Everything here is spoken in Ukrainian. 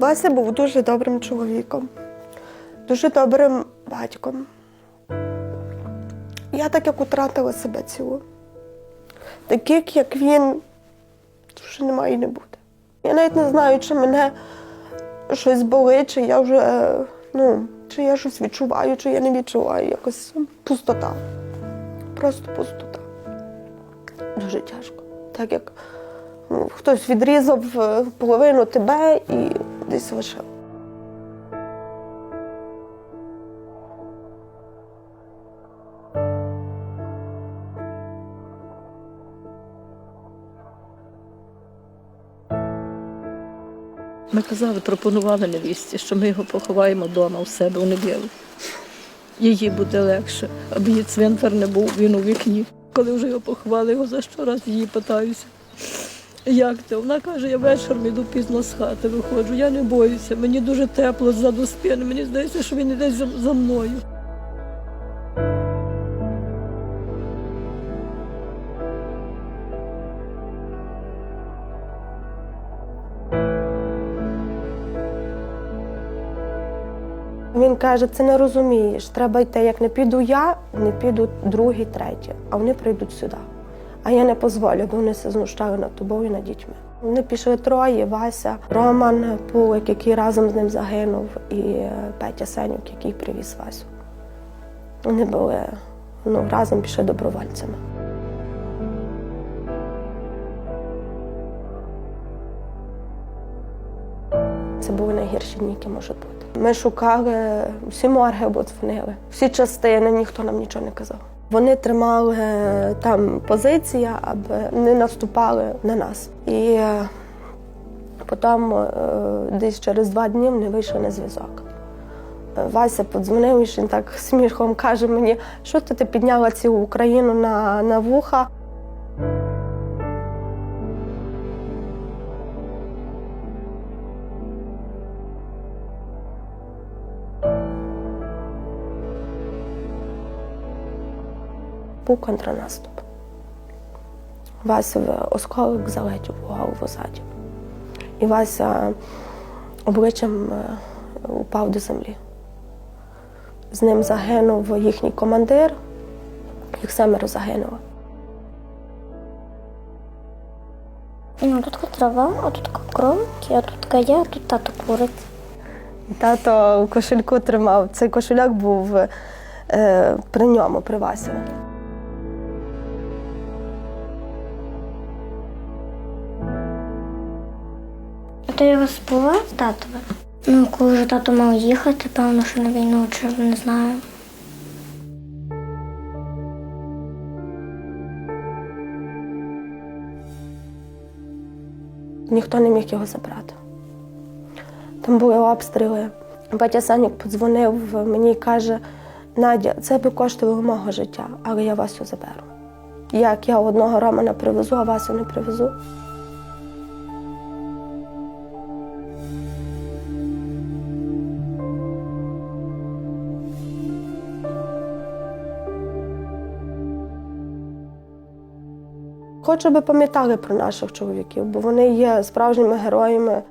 Вася був дуже добрим чоловіком, дуже добрим батьком. Я так як втратила себе цілу. Таких, як він, вже немає і не буде. Я навіть не знаю, чи мене щось болить, чи я вже, ну, чи я щось відчуваю, чи я не відчуваю. Якось пустота. Просто пустота. Дуже тяжко. Так як ну, хтось відрізав е, половину тебе і десь лишив. Ми казали, пропонували невісті, що ми його поховаємо вдома у себе у неділю. Їй буде легше, аби її цвинтар не був, він у вікні. Коли вже його поховали, його за що раз її питаюся. Як ти? Вона каже, я вечором іду пізно з хати виходжу, я не боюся, мені дуже тепло ззаду спини, мені здається, що він іде за мною. Він каже, це не розумієш. Треба йти. Як не піду я, не піду другий, третій, а вони прийдуть сюди. А я не дозволю, бо вони се знущали над тобою і над дітьми. Вони пішли троє: Вася, Роман Пулик, який разом з ним загинув, і е, Петя Сенюк, який привіз Васю. Вони були ну, разом пішли добровольцями. Це були найгірші дні, які можуть бути. Ми шукали всі морги, бо дзвонили, всі частини, ніхто нам нічого не казав. Вони тримали там позиції, аби не наступали на нас. І е, потім е, десь через два дні не вийшов на зв'язок. Е, Вася подзвонив, і він так сміхом каже мені, що ти, ти підняла цю Україну на, на вуха. Був контрнаступ. Вася в осколок залетів у голову ззаді. І Вася обличчям е, упав до землі. З ним загинув їхній командир, їх семеро загинуло. Ну, тут трава, а тут кромки, а тут я, а тут тато курить. Тато в кошельку тримав. Цей кошеляк був е, при ньому, при Васі. А ти його співав татове? Ну, коли вже тато мав їхати, певно, що на війну, чи не знаю. Ніхто не міг його забрати. Там були обстріли. Батя Санік подзвонив мені і каже: Надя, це би коштувало мого життя, але я Васю заберу. Як я одного Романа привезу, а Васю не привезу. Хочу, би пам'ятали про наших чоловіків, бо вони є справжніми героями